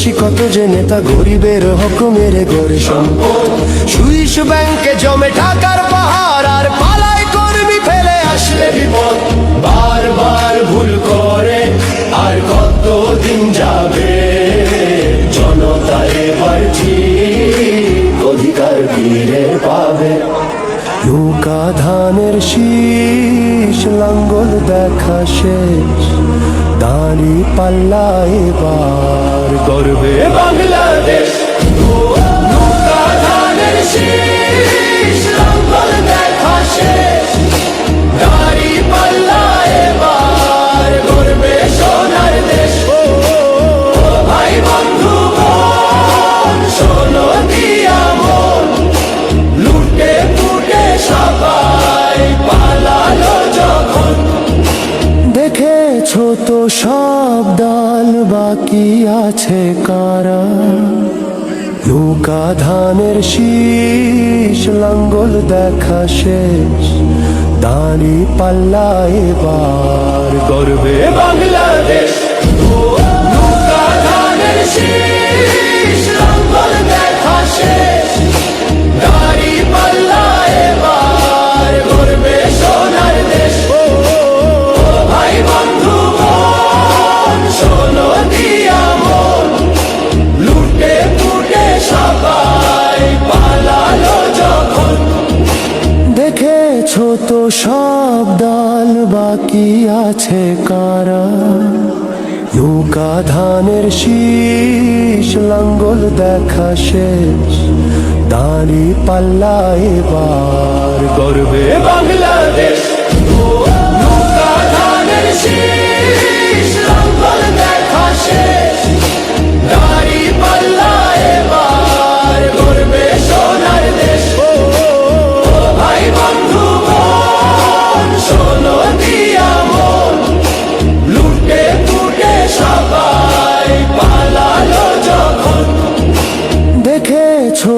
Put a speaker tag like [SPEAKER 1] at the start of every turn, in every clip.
[SPEAKER 1] দেখেছি কত যে নেতা গরিবের হক মেরে গড়ে সম্পদ। সুইস ব্যাংকে জমে টাকার পাহাড়, আর পালায় কর্মী ফেলে আসলে বিপদ। বারবার ভুল করে, আর কত দিন যাবে? জনতা এবার ঠিক অধিকার ফিরে পাবে। নৌকা ধানের শীষ, লাঙ্গল দেখা শেষ। দাঁড়ি পাল্লা এবার করবে বাংলাদেশ। দেখেছ তো সব বাকি আছে কারা? লুকা ধানের শীষ লাঙ্গল দেখা শেষ। দানি পাল্লা এবার গর্বে বাংলাদেশ। তো সব ডাল বাকি আছে কারা? নৌকা ধানের শীষ লাঙ্গল দেখা শেষ। দাঁড়ি পাল্লা এবার গর্বে বাংলাদেশ। ও, ধানের শীষ।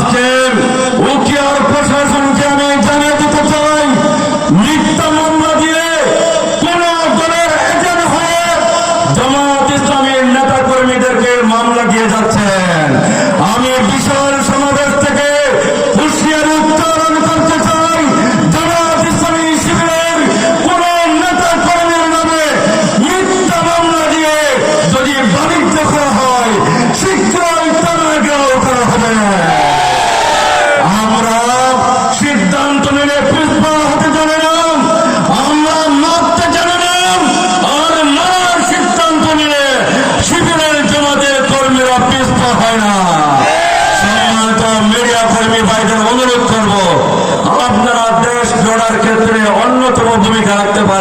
[SPEAKER 2] জনবিচ্ছিন্ন ভূমিকা রাখতে পারেন